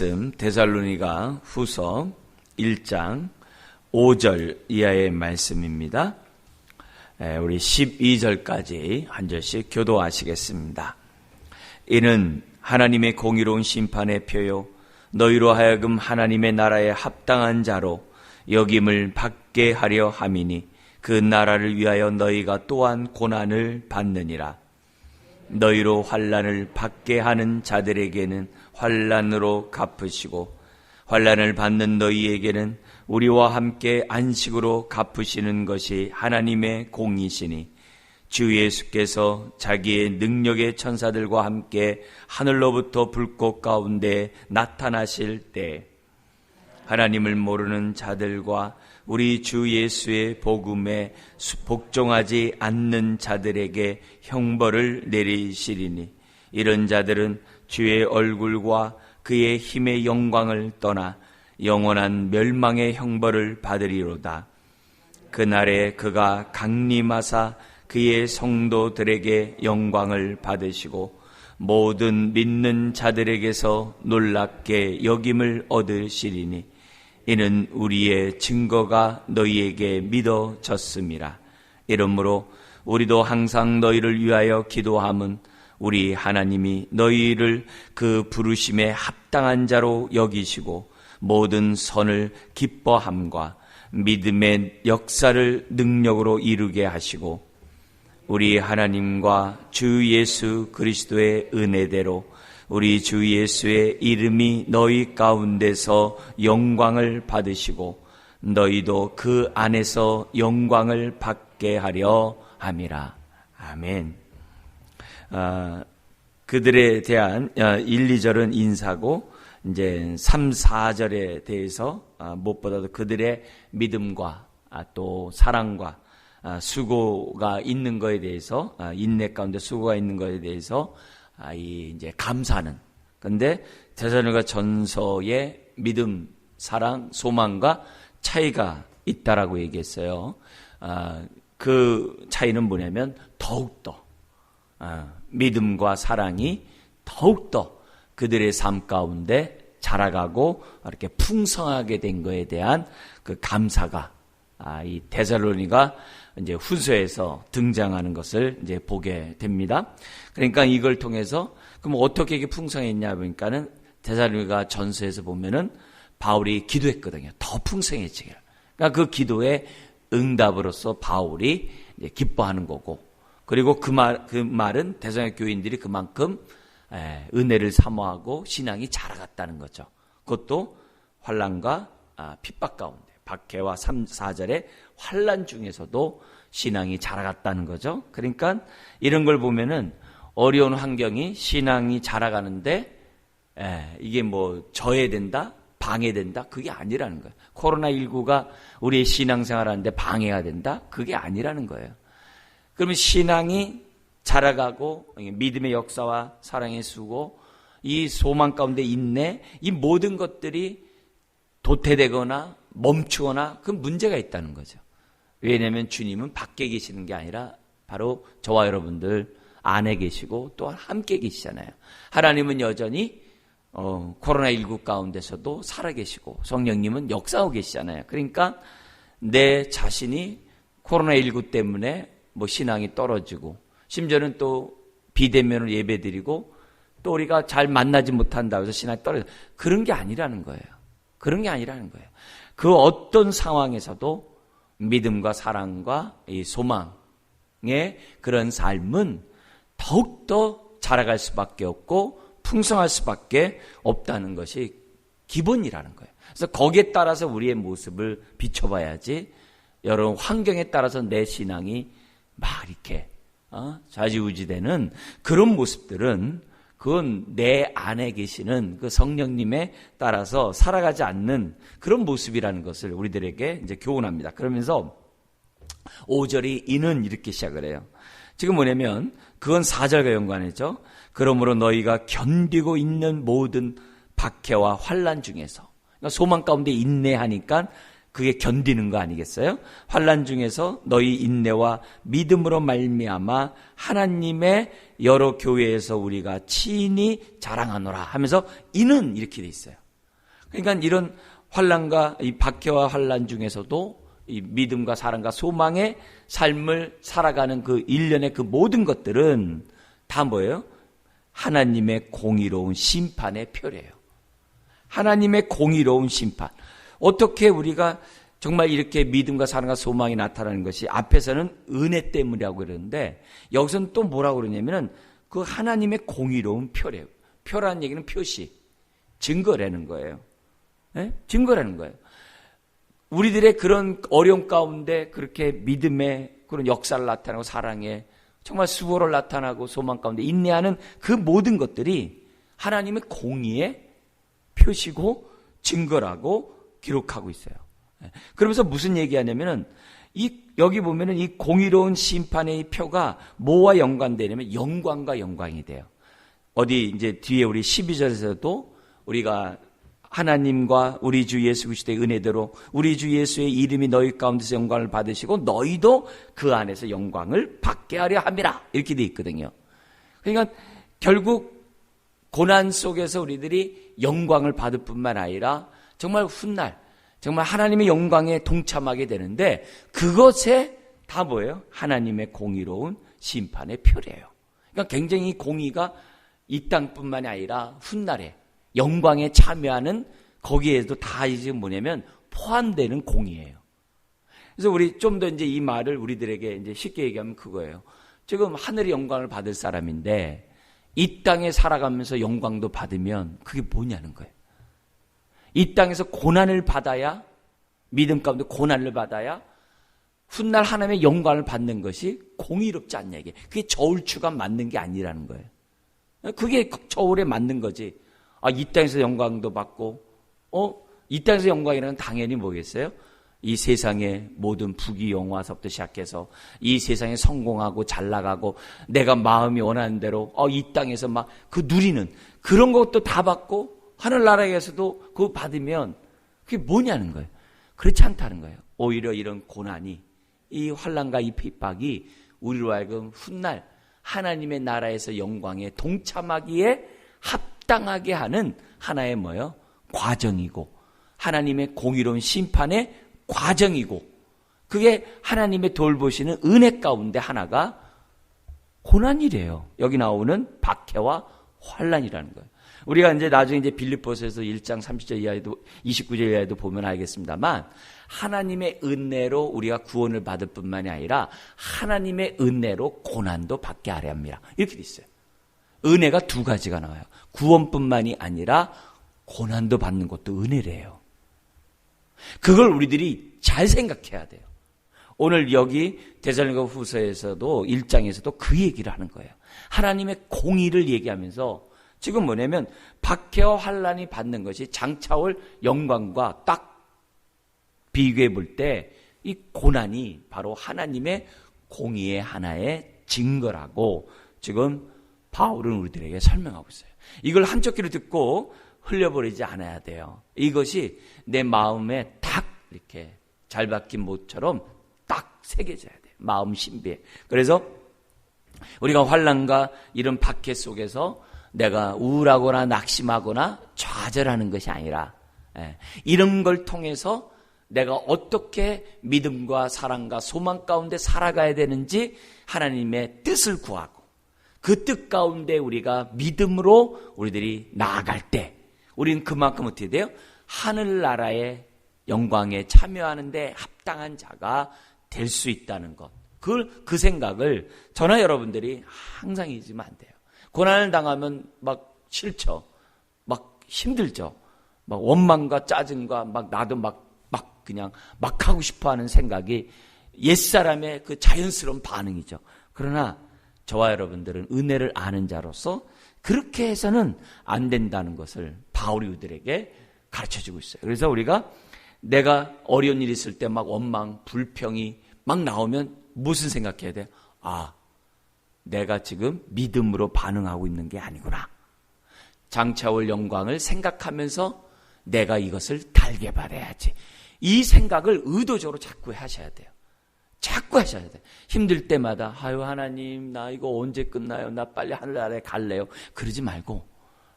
말씀 데살로니가 후서 1장 5절 이하의 말씀입니다. 우리 12절까지 한 절씩 교도하시겠습니다. 이는 하나님의 공의로운 심판의 표요 너희로 하여금 하나님의 나라에 합당한 자로 여김을 받게 하려 함이니 그 나라를 위하여 너희가 또한 고난을 받느니라. 너희로 환란을 받게 하는 자들에게는 환란으로 갚으시고 환란을 받는 너희에게는 우리와 함께 안식으로 갚으시는 것이 하나님의 공이시니 주 예수께서 자기의 능력의 천사들과 함께 하늘로부터 불꽃 가운데 나타나실 때 하나님을 모르는 자들과 우리 주 예수의 복음에 복종하지 않는 자들에게 형벌을 내리시리니 이런 자들은 주의 얼굴과 그의 힘의 영광을 떠나 영원한 멸망의 형벌을 받으리로다. 그날에 그가 강림하사 그의 성도들에게 영광을 받으시고 모든 믿는 자들에게서 놀랍게 여김을 얻으시리니 이는 우리의 증거가 너희에게 믿어졌습니다. 이러므로 우리도 항상 너희를 위하여 기도함은 우리 하나님이 너희를 그 부르심에 합당한 자로 여기시고 모든 선을 기뻐함과 믿음의 역사를 능력으로 이루게 하시고 우리 하나님과 주 예수 그리스도의 은혜대로 우리 주 예수의 이름이 너희 가운데서 영광을 받으시고 너희도 그 안에서 영광을 받게 하려 함이라. 아멘. 아, 그들에 대한 1, 아, 2절은 인사고 이제 3, 4절에 대해서 아, 무엇보다도 그들의 믿음과 아, 또 사랑과 아, 수고가 있는 것에 대해서 아, 인내 가운데 수고가 있는 것에 대해서 아, 이 이제 감사는 근데 대사로가 전서의 믿음, 사랑, 소망과 차이가 있다라고 얘기했어요. 아, 그 차이는 뭐냐면 더욱더 아, 믿음과 사랑이 더욱더 그들의 삶 가운데 자라가고 이렇게 풍성하게 된 것에 대한 그 감사가 아, 이 데살로니가 이제 후서에서 등장하는 것을 이제 보게 됩니다. 그러니까 이걸 통해서 그럼 어떻게 이게 풍성했냐 보니까는 데살로니가 전서에서 보면은 바울이 기도했거든요. 더 풍성해지기를. 그러니까 그 기도의 응답으로서 바울이 기뻐하는 거고 그리고 그 말, 그 말은 대성의 교인들이 그만큼 은혜를 사모하고 신앙이 자라갔다는 거죠. 그것도 환란과 아, 핍박 가운데 박해와 3, 4절의 환란 중에서도 신앙이 자라갔다는 거죠. 그러니까 이런 걸 보면은 어려운 환경이 신앙이 자라가는데 에, 이게 뭐 저해된다, 방해된다 그게 아니라는 거예요. 코로나 19가 우리의 신앙생활하는데 방해가 된다 그게 아니라는 거예요. 그러면 신앙이 자라가고 믿음의 역사와 사랑의 수고 이 소망 가운데 있네 이 모든 것들이 도태되거나 멈추거나 그 문제가 있다는 거죠. 왜냐하면 주님은 밖에 계시는 게 아니라 바로 저와 여러분들 안에 계시고 또 함께 계시잖아요. 하나님은 여전히 어, 코로나19 가운데서도 살아계시고 성령님은 역사하고 계시잖아요. 그러니까 내 자신이 코로나19 때문에 뭐 신앙이 떨어지고 심지어는 또 비대면을 예배드리고 또 우리가 잘 만나지 못한다고 해서 신앙이 떨어져 그런 게 아니라는 거예요. 그런 게 아니라는 거예요. 그 어떤 상황에서도 믿음과 사랑과 이 소망의 그런 삶은 더욱더 자라갈 수밖에 없고 풍성할 수밖에 없다는 것이 기본이라는 거예요. 그래서 거기에 따라서 우리의 모습을 비춰봐야지 여러 환경에 따라서 내 신앙이 막 이렇게 어? 좌지우지되는 그런 모습들은 그건 내 안에 계시는 그 성령님에 따라서 살아가지 않는 그런 모습이라는 것을 우리들에게 이제 교훈합니다. 그러면서 5절이 이는 이렇게 시작을 해요. 지금 뭐냐면 그건 4절과 연관했죠. 그러므로 너희가 견디고 있는 모든 박해와 환란 중에서 그러니까 소망 가운데 인내하니까 그게 견디는 거 아니겠어요? 환란 중에서 너희 인내와 믿음으로 말미암아 하나님의 여러 교회에서 우리가 친히 자랑하노라 하면서 이는 이렇게 돼 있어요. 그러니까 이런 환란과 이 박해와 환란 중에서도 이 믿음과 사랑과 소망의 삶을 살아가는 그 일련의 그 모든 것들은 다 뭐예요? 하나님의 공의로운 심판의 표래요. 하나님의 공의로운 심판. 어떻게 우리가 정말 이렇게 믿음과 사랑과 소망이 나타나는 것이 앞에서는 은혜 때문이라고 그러는데 여기서는 또 뭐라고 그러냐면은 그 하나님의 공의로운 표래요. 표라는 얘기는 표시, 증거라는 거예요. 네? 증거라는 거예요. 우리들의 그런 어려움 가운데 그렇게 믿음의 그런 역사를 나타내고 사랑에 정말 수고를 나타나고 소망 가운데 인내하는 그 모든 것들이 하나님의 공의의 표시고 증거라고 기록하고 있어요. 예. 그러면서 무슨 얘기하냐면은 이 여기 보면은 이 공의로운 심판의 표가 뭐와 연관되냐면 영광과 영광이 돼요. 어디 이제 뒤에 우리 12절에서도 우리가 하나님과 우리 주 예수 그리스도의 은혜대로 우리 주 예수의 이름이 너희 가운데서 영광을 받으시고 너희도 그 안에서 영광을 받게 하려 함이라 이렇게 돼 있거든요. 그러니까 결국 고난 속에서 우리들이 영광을 받을 뿐만 아니라 정말 훗날 정말 하나님의 영광에 동참하게 되는데 그것에 다 뭐예요? 하나님의 공의로운 심판의 표래요. 그러니까 굉장히 공의가 이 땅뿐만이 아니라 훗날에 영광에 참여하는 거기에도 다 이제 뭐냐면 포함되는 공이에요. 그래서 우리 좀 더 이제 이 말을 우리들에게 이제 쉽게 얘기하면 그거예요. 지금 하늘의 영광을 받을 사람인데 이 땅에 살아가면서 영광도 받으면 그게 뭐냐는 거예요. 이 땅에서 고난을 받아야 믿음 가운데 고난을 받아야 훗날 하나님의 영광을 받는 것이 공의롭지 않냐 이게 그게 저울추가 맞는 게 아니라는 거예요. 그게 저울에 맞는 거지. 아, 이 땅에서 영광도 받고, 어? 이 땅에서 영광이라는 당연히 뭐겠어요? 이 세상의 모든 부귀 영화서부터 시작해서 이 세상에 성공하고 잘 나가고 내가 마음이 원하는 대로 어, 이 땅에서 막 그 누리는 그런 것도 다 받고 하늘나라에서도 그거 받으면 그게 뭐냐는 거예요. 그렇지 않다는 거예요. 오히려 이런 고난이 이 환란과 이 핍박이 우리로 하여금 훗날 하나님의 나라에서 영광에 동참하기에 합 합당하게 하는 하나의 뭐요? 과정이고 하나님의 공의로운 심판의 과정이고 그게 하나님의 돌보시는 은혜 가운데 하나가 고난이래요. 여기 나오는 박해와 환란이라는 거예요. 우리가 이제 나중에 이제 빌립보서에서 1장 30절 이하에도 29절 이하에도 보면 알겠습니다만 하나님의 은혜로 우리가 구원을 받을 뿐만이 아니라 하나님의 은혜로 고난도 받게 하려 합니다. 이렇게 돼 있어요. 은혜가 두 가지가 나와요. 구원뿐만이 아니라 고난도 받는 것도 은혜래요. 그걸 우리들이 잘 생각해야 돼요. 오늘 여기 대살로가 후서에서도 1장에서도 그 얘기를 하는 거예요. 하나님의 공의를 얘기하면서 지금 뭐냐면 박해와 환란이 받는 것이 장차올 영광과 딱 비교해 볼 때 이 고난이 바로 하나님의 공의의 하나의 증거라고 지금 바울은 우리들에게 설명하고 있어요. 이걸 한쪽 귀로 듣고 흘려버리지 않아야 돼요. 이것이 내 마음에 딱 이렇게 잘 박힌 못처럼 딱 새겨져야 돼요. 마음 신비에. 그래서 우리가 환란과 이런 박해 속에서 내가 우울하거나 낙심하거나 좌절하는 것이 아니라 예, 이런 걸 통해서 내가 어떻게 믿음과 사랑과 소망 가운데 살아가야 되는지 하나님의 뜻을 구하고 그 뜻 가운데 우리가 믿음으로 우리들이 나아갈 때 우리는 그만큼 어떻게 돼요? 하늘나라의 영광에 참여하는데 합당한 자가 될 수 있다는 것. 그걸, 그 생각을 저나 여러분들이 항상 잊으면 안 돼요. 고난을 당하면 막 싫죠. 막 힘들죠. 막 원망과 짜증과 막 나도 막, 막 그냥 막 하고 싶어 하는 생각이 옛사람의 그 자연스러운 반응이죠. 그러나 저와 여러분들은 은혜를 아는 자로서 그렇게 해서는 안 된다는 것을 바울이 우리들에게 가르쳐 주고 있어요. 그래서 우리가 내가 어려운 일 있을 때 막 원망, 불평이 막 나오면 무슨 생각해야 돼? 아, 내가 지금 믿음으로 반응하고 있는 게 아니구나. 장차올 영광을 생각하면서 내가 이것을 달게 바래야지. 이 생각을 의도적으로 자꾸 하셔야 돼요. 자꾸 하셔야 돼. 힘들 때마다 아유 하나님 나 이거 언제 끝나요? 나 빨리 하늘나라에 갈래요. 그러지 말고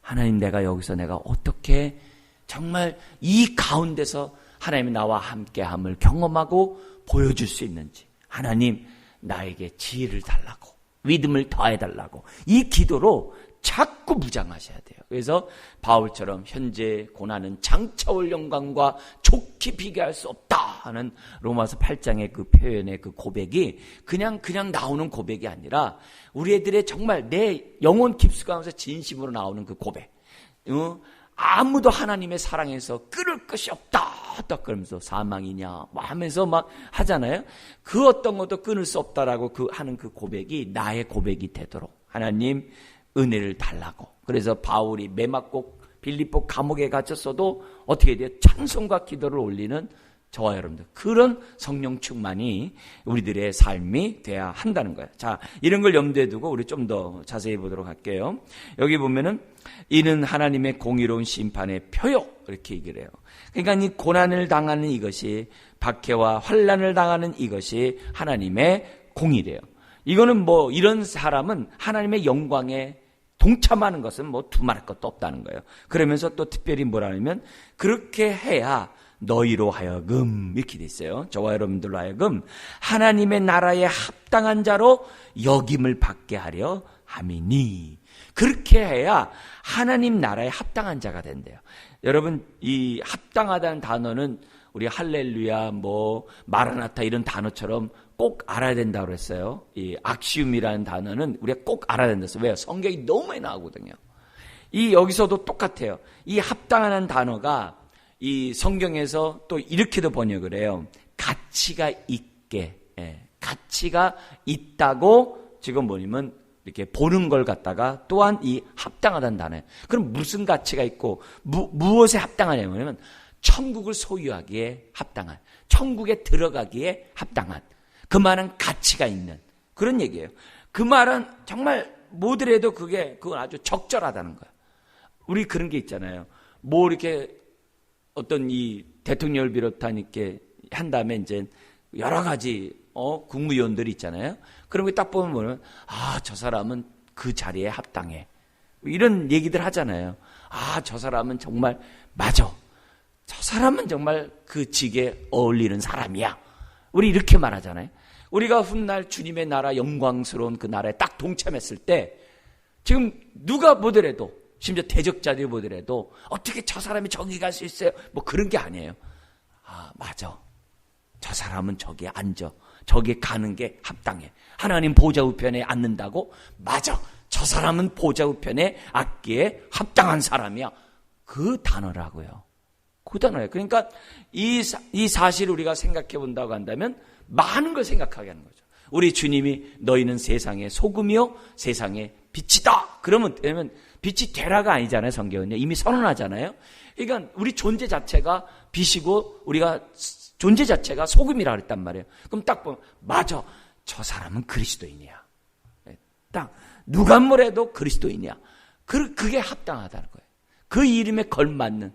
하나님 내가 여기서 내가 어떻게 정말 이 가운데서 하나님이 나와 함께함을 경험하고 보여줄 수 있는지 하나님 나에게 지혜를 달라고 믿음을 더해달라고 이 기도로 자꾸 무장하셔야 돼요. 그래서 바울처럼 현재 고난은 장차올 영광과 좋게 비교할 수 없다 하는 로마서 8장의 그 표현의 그 고백이 그냥 그냥 나오는 고백이 아니라 우리 애들의 정말 내 영혼 깊숙하면서 진심으로 나오는 그 고백. 어? 아무도 하나님의 사랑에서 끊을 것이 없다. 딱 그러면서 사망이냐 뭐 하면서 막 하잖아요. 그 어떤 것도 끊을 수 없다라고 그 하는 그 고백이 나의 고백이 되도록 하나님 은혜를 달라고. 그래서 바울이 매맞고 빌립보 감옥에 갇혔어도 어떻게 돼요? 찬송과 기도를 올리는 저와 여러분들 그런 성령 충만이 우리들의 삶이 돼야 한다는 거예요. 자, 이런 걸 염두에 두고 우리 좀 더 자세히 보도록 할게요. 여기 보면은 이는 하나님의 공의로운 심판의 표요 이렇게 얘기를 해요. 그러니까 이 고난을 당하는 이것이 박해와 환란을 당하는 이것이 하나님의 공의래요. 이거는 뭐 이런 사람은 하나님의 영광에 동참하는 것은 뭐 두말할 것도 없다는 거예요. 그러면서 또 특별히 뭐라면 그렇게 해야 너희로 하여금 이렇게 돼 있어요. 저와 여러분들로 하여금 하나님의 나라에 합당한 자로 역임을 받게 하려 함이니 그렇게 해야 하나님 나라에 합당한 자가 된대요. 여러분 이 합당하다는 단어는 우리 할렐루야 뭐 마라나타 이런 단어처럼 꼭 알아야 된다고 그랬어요. 이 악시움이라는 단어는 우리가 꼭 알아야 된다. 왜요? 성경이 너무 많이 나오거든요. 이 여기서도 똑같아요. 이 합당하는 단어가 이 성경에서 또 이렇게도 번역을 해요. 가치가 있게, 예, 가치가 있다고 지금 뭐냐면 이렇게 보는 걸 갖다가 또한 이 합당하다는 단어예요. 그럼 무슨 가치가 있고 무, 무엇에 합당하냐면 천국을 소유하기에 합당한, 천국에 들어가기에 합당한 그 말은 가치가 있는 그런 얘기예요. 그 말은 정말 뭐더라도 그게 그건 아주 적절하다는 거야. 우리 그런 게 있잖아요. 뭐 이렇게 어떤 이 대통령을 비롯한 이렇게 한 다음에 이제 여러 가지 어 국무위원들이 있잖아요. 그런 게 딱 보면 뭐냐면 아 저 사람은 그 자리에 합당해. 이런 얘기들 하잖아요. 아 저 사람은 정말 맞아. 저 사람은 정말 그 직에 어울리는 사람이야. 우리 이렇게 말하잖아요. 우리가 훗날 주님의 나라 영광스러운 그 나라에 딱 동참했을 때 지금 누가 보더라도 심지어 대적자들이 보더라도 어떻게 저 사람이 저기 갈 수 있어요? 뭐 그런 게 아니에요. 아, 맞아. 저 사람은 저기에 앉아. 저기에 가는 게 합당해. 하나님 보좌 우편에 앉는다고? 맞아. 저 사람은 보좌 우편에 앉기에 합당한 사람이야. 그 단어라고요. 그 단어예요. 그러니까 이, 이 사실을 우리가 생각해 본다고 한다면 많은 걸 생각하게 하는 거죠. 우리 주님이 너희는 세상의 소금이요 세상의 빛이다. 그러면 되면 빛이 되라가 아니잖아요. 성경은요. 이미 선언하잖아요. 그러니까 우리 존재 자체가 빛이고 우리가 존재 자체가 소금이라 그랬단 말이에요. 그럼 딱 보면 맞아. 저 사람은 그리스도인이야. 네, 딱 누가 뭐래도 그리스도인이야. 그 그게 합당하다는 거예요. 그 이름에 걸맞는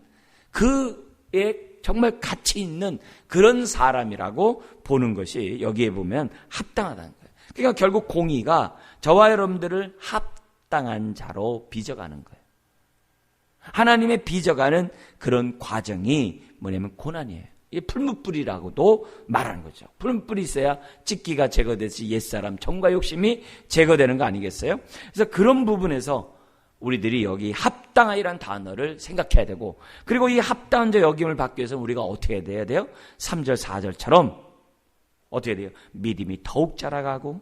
그의 정말 가치 있는 그런 사람이라고 보는 것이 여기에 보면 합당하다는 거예요. 그러니까 결국 공의가 저와 여러분들을 합 당한 자로 빚어가는 거예요. 하나님의 빚어가는 그런 과정이 뭐냐면 고난이에요. 이 풀무불이라고도 말하는 거죠. 풀무불이 있어야 찢기가 제거되듯이 옛사람 정과 욕심이 제거되는 거 아니겠어요? 그래서 그런 부분에서 우리들이 여기 합당하이란 단어를 생각해야 되고 그리고 이 합당한 자 여김을 받기 위해서 우리가 어떻게 해야 돼요? 3절 4절처럼 어떻게 돼요? 믿음이 더욱 자라가고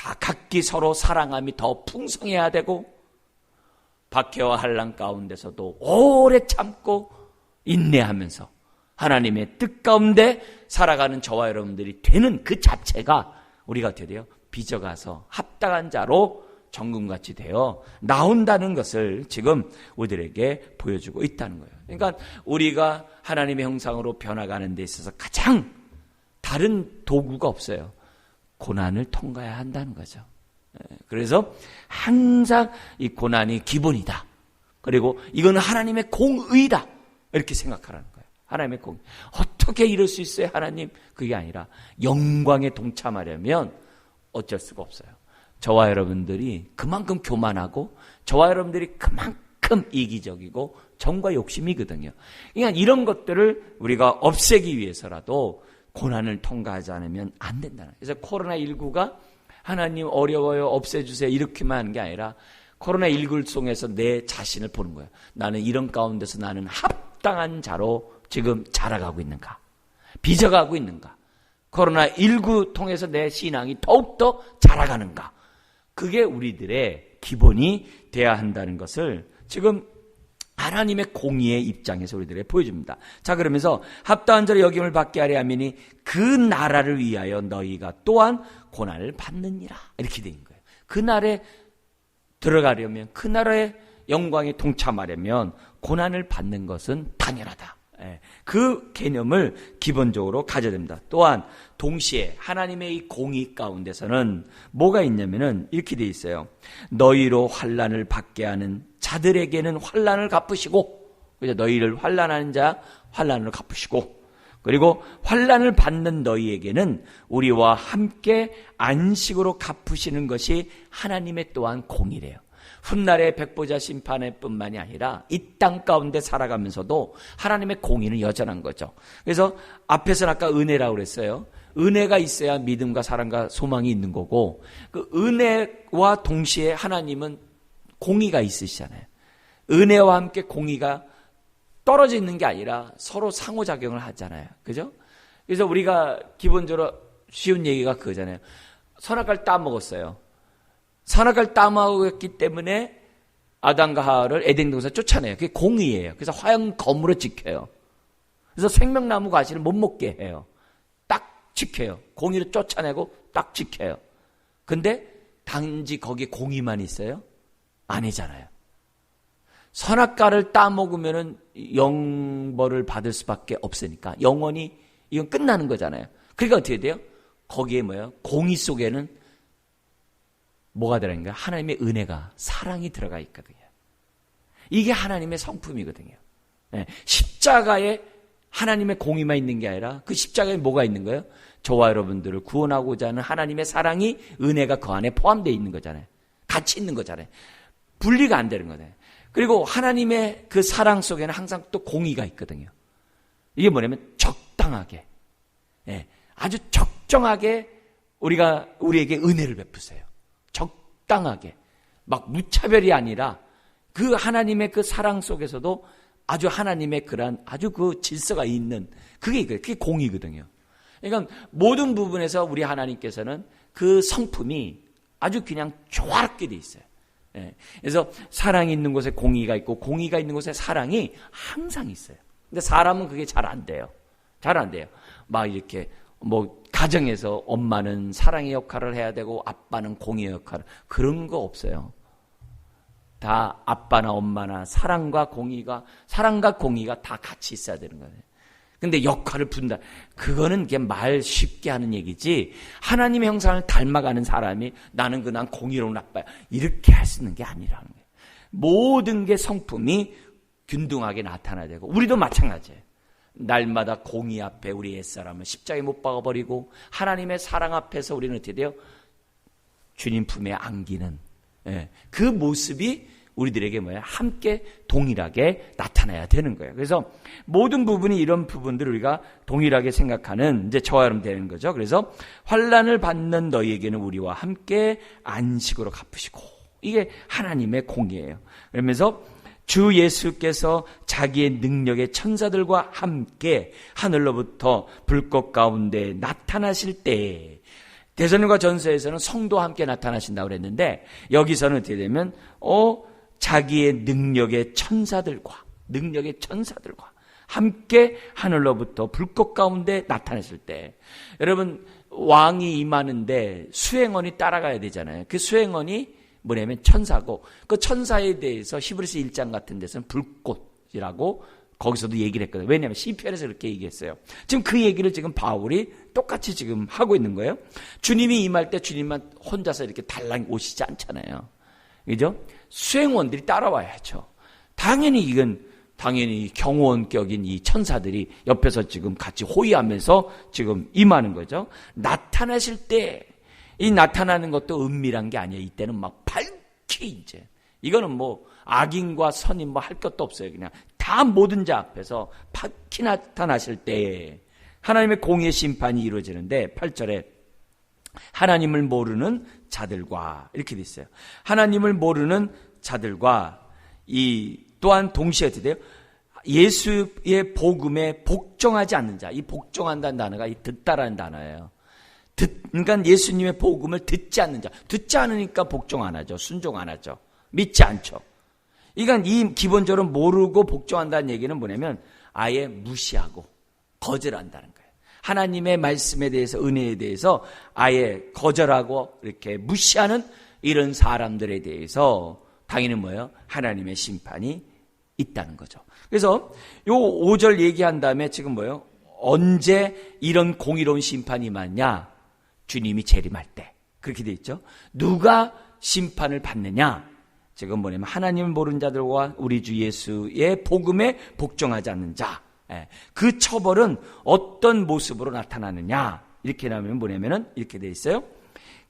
다 각기 서로 사랑함이 더 풍성해야 되고 박해와 한란 가운데서도 오래 참고 인내하면서 하나님의 뜻 가운데 살아가는 저와 여러분들이 되는 그 자체가 우리가 어떻게 돼요? 빚어가서 합당한 자로 정금같이 되어 나온다는 것을 지금 우리들에게 보여주고 있다는 거예요. 그러니까 우리가 하나님의 형상으로 변화가는 데 있어서 가장 다른 도구가 없어요. 고난을 통과해야 한다는 거죠. 예, 그래서 항상 이 고난이 기본이다. 그리고 이거는 하나님의 공의다. 이렇게 생각하라는 거예요. 하나님의 공. 어떻게 이럴 수 있어요, 하나님? 그게 아니라 영광에 동참하려면 어쩔 수가 없어요. 저와 여러분들이 그만큼 교만하고 저와 여러분들이 그만큼 이기적이고 정과 욕심이거든요. 그러니까 이런 것들을 우리가 없애기 위해서라도 고난을 통과하지 않으면 안 된다는. 그래서 코로나19가 하나님 어려워요, 없애주세요. 이렇게만 하는 게 아니라 코로나19를 통해서 내 자신을 보는 거예요. 나는 이런 가운데서 나는 합당한 자로 지금 자라가고 있는가? 빚어가고 있는가? 코로나19 통해서 내 신앙이 더욱더 자라가는가? 그게 우리들의 기본이 돼야 한다는 것을 지금 하나님의 공의의 입장에서 우리들에게 보여줍니다. 자, 그러면서 합당한 자로 여김을 받게 하려 하면이 그 나라를 위하여 너희가 또한 고난을 받느니라. 이렇게 된 거예요. 그 날에 들어가려면 그 나라의 영광에 동참하려면 고난을 받는 것은 당연하다. 예, 그 개념을 기본적으로 가져야 됩니다. 또한 동시에 하나님의 이 공의 가운데서는 뭐가 있냐면은 이렇게 돼 있어요. 너희로 환란을 받게 하는 자들에게는 환란을 갚으시고 그죠? 너희를 환란하는 자 환란을 갚으시고 그리고 환란을 받는 너희에게는 우리와 함께 안식으로 갚으시는 것이 하나님의 또한 공이래요. 훗날의 백보자 심판의 뿐만이 아니라 이 땅 가운데 살아가면서도 하나님의 공의는 여전한 거죠. 그래서 앞에서는 아까 은혜라고 그랬어요. 은혜가 있어야 믿음과 사랑과 소망이 있는 거고 그 은혜와 동시에 하나님은 공의가 있으시잖아요. 은혜와 함께 공의가 떨어져 있는 게 아니라 서로 상호작용을 하잖아요. 그죠? 그래서 우리가 기본적으로 쉬운 얘기가 그거잖아요. 선악과를 따먹었어요. 선악과를 따먹었기 때문에 아담과 하와를 에덴 동산 쫓아내요. 그게 공의예요. 그래서 화형 검으로 지켜요. 그래서 생명나무 과실을 못 먹게 해요. 딱 지켜요. 공의를 쫓아내고 딱 지켜요. 근데 단지 거기에 공의만 있어요? 아니잖아요. 선악과를 따먹으면은 영벌을 받을 수밖에 없으니까 영원히 이건 끝나는 거잖아요. 그러니까 어떻게 돼요? 거기에 뭐예요? 공의 속에는 뭐가 들어있는가? 하나님의 은혜가 사랑이 들어가 있거든요. 이게 하나님의 성품이거든요. 네. 십자가에 하나님의 공의만 있는 게 아니라 그 십자가에 뭐가 있는 거예요? 저와 여러분들을 구원하고자 하는 하나님의 사랑이 은혜가 그 안에 포함되어 있는 거잖아요. 같이 있는 거잖아요. 분리가 안 되는 거잖아요. 그리고 하나님의 그 사랑 속에는 항상 또 공의가 있거든요. 이게 뭐냐면 적당하게, 네. 아주 적정하게 우리가 우리에게 은혜를 베푸세요. 적당하게 막 무차별이 아니라 그 하나님의 그 사랑 속에서도 아주 하나님의 그런 아주 그 질서가 있는 그게 그게 공이거든요. 그러니까 모든 부분에서 우리 하나님께서는 그 성품이 아주 그냥 조화롭게 돼 있어요. 예. 그래서 사랑이 있는 곳에 공의가 있고 공의가 있는 곳에 사랑이 항상 있어요. 근데 사람은 그게 잘 안 돼요. 잘 안 돼요. 막 이렇게 뭐 가정에서 엄마는 사랑의 역할을 해야 되고 아빠는 공의 역할을 그런 거 없어요. 다 아빠나 엄마나 사랑과 공의가 사랑과 공의가 다 같이 있어야 되는 거예요. 근데 역할을 분다. 그거는 그냥 말 쉽게 하는 얘기지. 하나님의 형상을 닮아가는 사람이 나는 그난 공의로운 아빠야. 이렇게 할 수 있는 게 아니라는 거예요. 모든 게 성품이 균등하게 나타나야 되고 우리도 마찬가지예요. 날마다 공의 앞에 우리 옛사람을 십자가에 못 박아버리고 하나님의 사랑 앞에서 우리는 어떻게 돼요? 주님 품에 안기는 예, 그 모습이 우리들에게 뭐야? 함께 동일하게 나타나야 되는 거예요. 그래서 모든 부분이 이런 부분들을 우리가 동일하게 생각하는 이제 저와 여러분 되는 거죠. 그래서 환란을 받는 너희에게는 우리와 함께 안식으로 갚으시고 이게 하나님의 공이에요. 그러면서 주 예수께서 자기의 능력의 천사들과 함께 하늘로부터 불꽃 가운데 나타나실 때 대선과 전서에서는 성도와 함께 나타나신다고 그랬는데 여기서는 어떻게 되면 어 자기의 능력의 천사들과 능력의 천사들과 함께 하늘로부터 불꽃 가운데 나타나실 때 여러분 왕이 임하는데 수행원이 따라가야 되잖아요. 그 수행원이 뭐냐면 천사고 그 천사에 대해서 히브리서 1장 같은 데서는 불꽃이라고 거기서도 얘기를 했거든요. 왜냐하면 시편에서 그렇게 얘기했어요. 지금 그 얘기를 지금 바울이 똑같이 지금 하고 있는 거예요. 주님이 임할 때 주님만 혼자서 이렇게 달랑 오시지 않잖아요. 그죠? 수행원들이 따라와야죠. 당연히 이건 당연히 경호원격인 이 천사들이 옆에서 지금 같이 호위하면서 지금 임하는 거죠. 나타나실 때 이 나타나는 것도 은밀한 게 아니에요. 이때는 막 밝히 이제. 이거는 뭐 악인과 선인 뭐 할 것도 없어요. 그냥 다 모든 자 앞에서 파키 나타나실 때에 하나님의 공의 심판이 이루어지는데 8절에 하나님을 모르는 자들과 이렇게 돼 있어요. 하나님을 모르는 자들과 이 또한 동시에 어떻게 돼요? 예수의 복음에 복종하지 않는 자. 이 복종한다는 단어가 이 듣다라는 단어예요. 듣, 그러니까 예수님의 복음을 듣지 않는 자. 듣지 않으니까 복종 안 하죠. 순종 안 하죠. 믿지 않죠. 그러니까 이 기본적으로 모르고 복종한다는 얘기는 뭐냐면 아예 무시하고 거절한다는 거예요. 하나님의 말씀에 대해서 은혜에 대해서 아예 거절하고 이렇게 무시하는 이런 사람들에 대해서 당연히 뭐예요? 하나님의 심판이 있다는 거죠. 그래서 요 5절 얘기한 다음에 지금 뭐예요? 언제 이런 공의로운 심판이 임하냐? 주님이 재림할 때. 그렇게 돼 있죠. 누가 심판을 받느냐? 지금 뭐냐면 하나님을 모르는 자들과 우리 주 예수의 복음에 복종하지 않는 자. 예. 그 처벌은 어떤 모습으로 나타나느냐? 이렇게 나오면 뭐냐면은 이렇게 돼 있어요.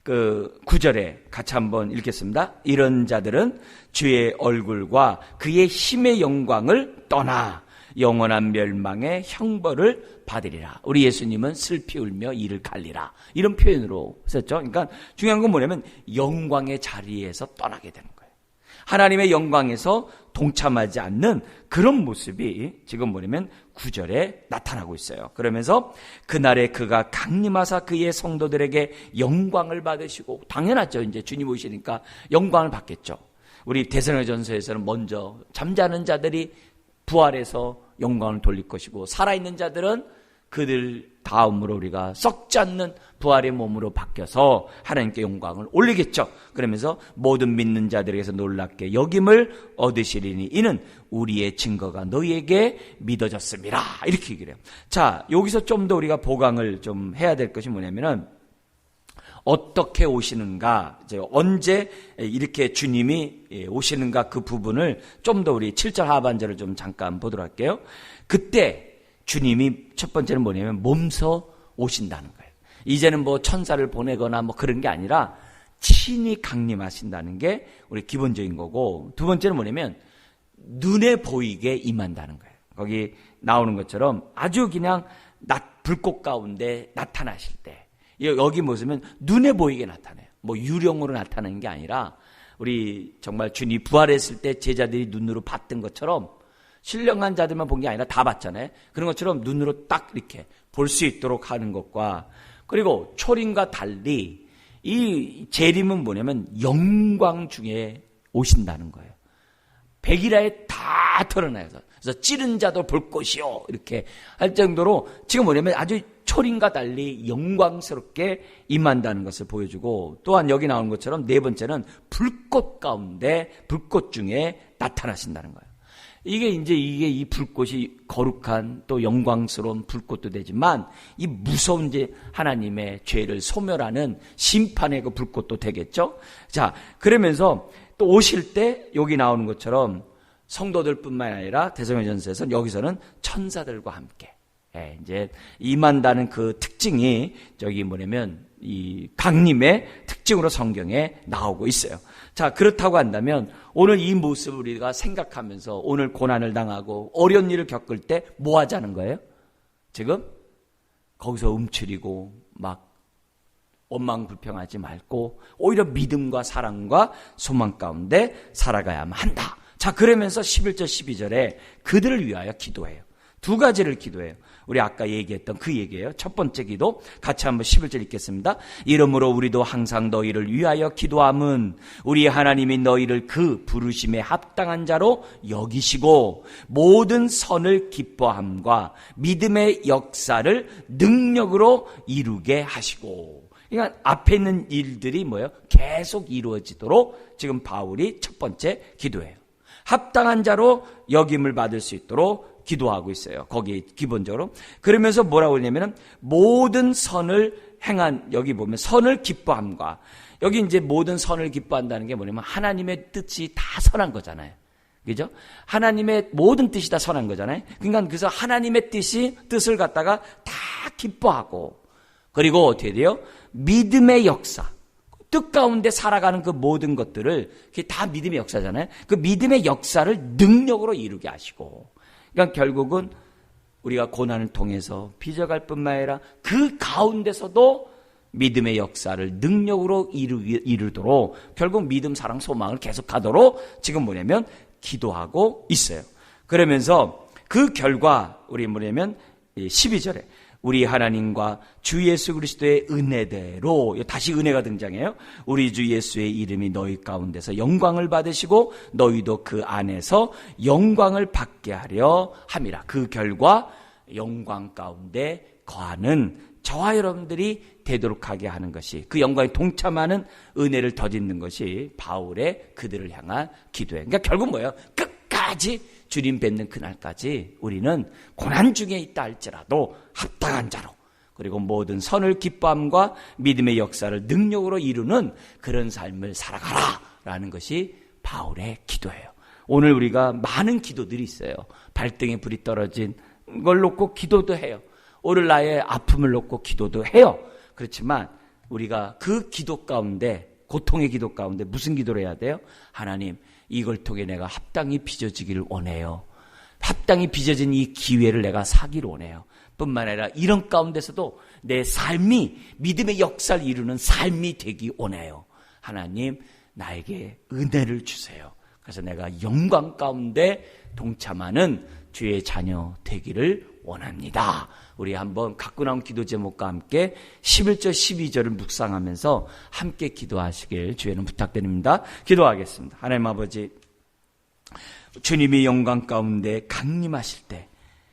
그 구절에 같이 한번 읽겠습니다. 이런 자들은 주의 얼굴과 그의 힘의 영광을 떠나 영원한 멸망의 형벌을 받으리라. 우리 예수님은 슬피 울며 이를 갈리라. 이런 표현으로 썼죠. 그러니까 중요한 건 뭐냐면 영광의 자리에서 떠나게 되는 거예요. 하나님의 영광에서 동참하지 않는 그런 모습이 지금 뭐냐면 구절에 나타나고 있어요. 그러면서 그날에 그가 강림하사 그의 성도들에게 영광을 받으시고 당연하죠. 이제 주님 오시니까 영광을 받겠죠. 우리 대선의 전서에서는 먼저 잠자는 자들이 부활해서 영광을 돌릴 것이고 살아있는 자들은 그들 다음으로 우리가 썩지 않는 부활의 몸으로 바뀌어서 하나님께 영광을 올리겠죠. 그러면서 모든 믿는 자들에게서 놀랍게 여김을 얻으시리니 이는 우리의 증거가 너희에게 믿어졌습니다. 이렇게 얘기를 해요. 자, 여기서 좀 더 우리가 보강을 좀 해야 될 것이 뭐냐면은 어떻게 오시는가, 언제 이렇게 주님이 오시는가 그 부분을 좀 더 우리 7절 하반절을 좀 잠깐 보도록 할게요. 그때 주님이 첫 번째는 뭐냐면 몸서 오신다는 거예요. 이제는 뭐 천사를 보내거나 뭐 그런 게 아니라 친히 강림하신다는 게 우리 기본적인 거고 두 번째는 뭐냐면 눈에 보이게 임한다는 거예요. 거기 나오는 것처럼 아주 그냥 낮 불꽃 가운데 나타나실 때 여기 모습은 눈에 보이게 나타나요. 뭐 유령으로 나타나는 게 아니라 우리 정말 주님 부활했을 때 제자들이 눈으로 봤던 것처럼 신령한 자들만 본 게 아니라 다 봤잖아요. 그런 것처럼 눈으로 딱 이렇게 볼 수 있도록 하는 것과 그리고 초림과 달리 이 재림은 뭐냐면 영광 중에 오신다는 거예요. 백일하에 다 드러나요. 그래서 찌른 자도 볼 것이요. 이렇게 할 정도로 지금 뭐냐면 아주 초림과 달리 영광스럽게 임한다는 것을 보여주고 또한 여기 나오는 것처럼 네 번째는 불꽃 가운데 불꽃 중에 나타나신다는 거예요. 이게 이제 이게 이 불꽃이 거룩한 또 영광스러운 불꽃도 되지만 이 무서운 이제 하나님의 죄를 소멸하는 심판의 그 불꽃도 되겠죠. 자, 그러면서 또 오실 때 여기 나오는 것처럼 성도들뿐만 아니라 대성회전서에서는 여기서는 천사들과 함께 예, 이제 임한다는 그 특징이 저기 뭐냐면 이 강림의 특징으로 성경에 나오고 있어요. 자, 그렇다고 한다면 오늘 이 모습을 우리가 생각하면서 오늘 고난을 당하고 어려운 일을 겪을 때 뭐 하자는 거예요? 지금 거기서 움츠리고 막 원망 불평하지 말고 오히려 믿음과 사랑과 소망 가운데 살아가야만 한다. 자, 그러면서 11절 12절에 그들을 위하여 기도해요. 두 가지를 기도해요. 우리 아까 얘기했던 그 얘기예요. 첫 번째 기도 같이 한번 11절 읽겠습니다. 이러므로 우리도 항상 너희를 위하여 기도함은 우리 하나님이 너희를 그 부르심에 합당한 자로 여기시고 모든 선을 기뻐함과 믿음의 역사를 능력으로 이루게 하시고 그러니까 앞에 있는 일들이 뭐예요? 계속 이루어지도록 지금 바울이 첫 번째 기도해요. 합당한 자로 역임을 받을 수 있도록 기도하고 있어요. 거기 기본적으로. 그러면서 뭐라고 하냐면은 모든 선을 행한 여기 보면 선을 기뻐함과 여기 이제 모든 선을 기뻐한다는 게 뭐냐면 하나님의 뜻이 다 선한 거잖아요. 그죠? 하나님의 모든 뜻이 다 선한 거잖아요. 그러니까 그래서 하나님의 뜻이 뜻을 갖다가 다 기뻐하고 그리고 어떻게 돼요? 믿음의 역사. 뜻 가운데 살아가는 그 모든 것들을 그게 다 믿음의 역사잖아요. 그 믿음의 역사를 능력으로 이루게 하시고 그러니까 결국은 우리가 고난을 통해서 빚어갈 뿐만 아니라 그 가운데서도 믿음의 역사를 능력으로 이루, 이루도록 결국 믿음, 사랑, 소망을 계속하도록 지금 뭐냐면 기도하고 있어요. 그러면서 그 결과 우리 뭐냐면 12절에 우리 하나님과 주 예수 그리스도의 은혜대로 다시 은혜가 등장해요. 우리 주 예수의 이름이 너희 가운데서 영광을 받으시고 너희도 그 안에서 영광을 받게 하려 함이라. 그 결과 영광 가운데 거하는 저와 여러분들이 되도록 하게 하는 것이 그 영광에 동참하는 은혜를 더짓는 것이 바울의 그들을 향한 기도예요. 그러니까 결국 뭐예요? 끝까지 주님 뵙는 그날까지 우리는 고난 중에 있다 할지라도 합당한 자로 그리고 모든 선을 기뻐함과 믿음의 역사를 능력으로 이루는 그런 삶을 살아가라 라는 것이 바울의 기도예요. 오늘 우리가 많은 기도들이 있어요. 발등에 불이 떨어진 걸 놓고 기도도 해요. 오늘 나의 아픔을 놓고 기도도 해요. 그렇지만 우리가 그 기도 가운데 고통의 기도 가운데 무슨 기도를 해야 돼요? 하나님, 이걸 통해 내가 합당히 빚어지기를 원해요. 합당히 빚어진 이 기회를 내가 사기를 원해요. 뿐만 아니라 이런 가운데서도 내 삶이 믿음의 역사를 이루는 삶이 되기 원해요. 하나님, 나에게 은혜를 주세요. 그래서 내가 영광 가운데 동참하는 주의 자녀 되기를 원합니다. 우리 한번 갖고 나온 기도 제목과 함께 11절 12절을 묵상하면서 함께 기도하시길 주에는 부탁드립니다. 기도하겠습니다. 하나님 아버지 주님이 영광 가운데 강림하실 때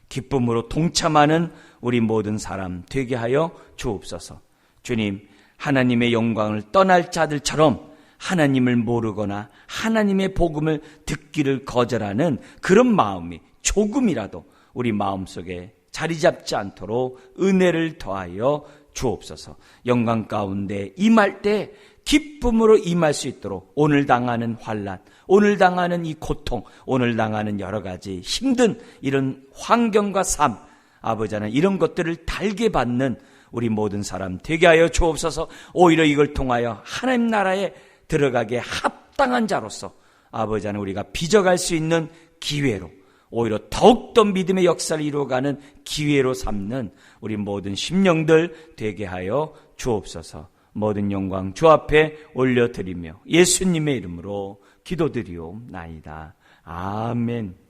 기쁨으로 동참하는 우리 모든 사람 되게 하여 주옵소서. 주님 하나님의 영광을 떠날 자들처럼 하나님을 모르거나 하나님의 복음을 듣기를 거절하는 그런 마음이 조금이라도 우리 마음속에 자리 잡지 않도록 은혜를 더하여 주옵소서. 영광 가운데 임할 때 기쁨으로 임할 수 있도록 오늘 당하는 환란, 오늘 당하는 이 고통, 오늘 당하는 여러 가지 힘든 이런 환경과 삶, 아버지 하나 이런 것들을 달게 받는 우리 모든 사람 되게 하여 주옵소서. 오히려 이걸 통하여 하나님 나라에 들어가게 합당한 자로서 아버지 하나 우리가 빚어갈 수 있는 기회로 오히려 더욱더 믿음의 역사를 이루어가는 기회로 삼는 우리 모든 심령들 되게 하여 주옵소서. 모든 영광 주 앞에 올려드리며 예수님의 이름으로 기도드리옵나이다. 아멘.